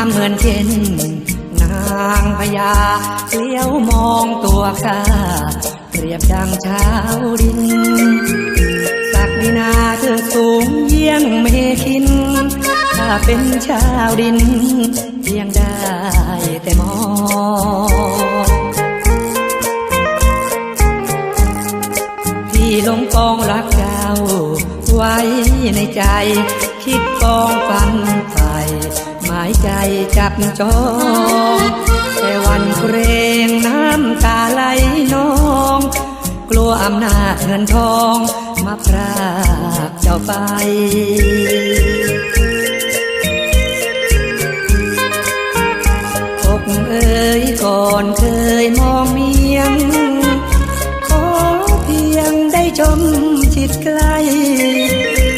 ามเหมือนเช่น นางพญาเลี้ยวมองตัวข้าเปรียบดังชาวดิน สักดินาเธอสูงเยี่ยงเมคิน ถ้าเป็นชาวดินเพียงได้แต่มองที่ลงกองรักเจ้า ไว้ในใจ คิดกองฟันฝ่า จับจองแต่วันเกรงน้ำตาไหลนอง กลัวอำนาจเงินทองมาพรากเจ้าไปอกเอ่ยก่อนเคยมองเมียง ขอเพียงได้ชมชิดใกล้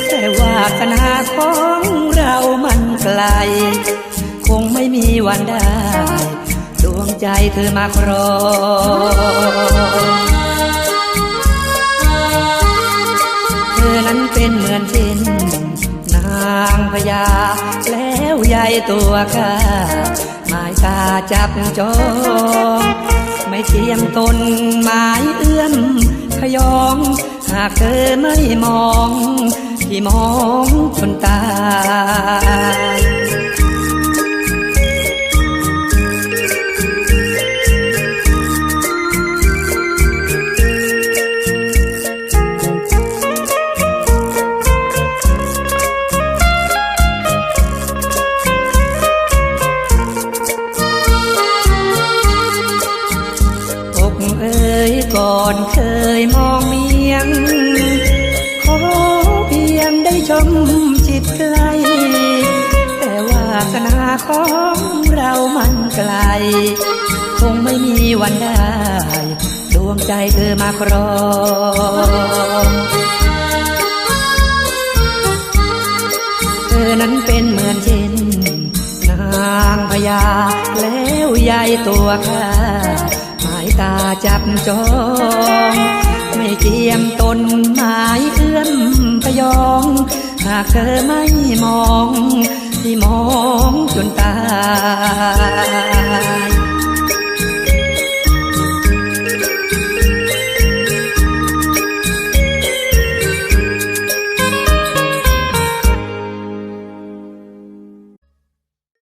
แต่ว่าคณะของเรามันไกล วันได้ ดวงใจเธอมาครองเธอนั้นเป็นเหมือนเช่นนางพญา แล้วใหญ่ตัวข้าหมายตาจับจองไม่เทียมตนหมายเอื้อมขยองหากเธอไม่มอง ที่มองจนตา อนเคยมองเมียง ขอเพียงได้ชมจิตไกล แต่ว่าคณะของเรามันไกล คงไม่มีวันได้ ดวงใจเธอมาครองเธอนั้นเป็นเหมือนเช่น นางพญาแล้วใหญ่ตัวข้าายตาจับจอง ไม่เทียมตนหมายเอื้อมพยอง หากเธอไม่มอง ที่มองจนตาย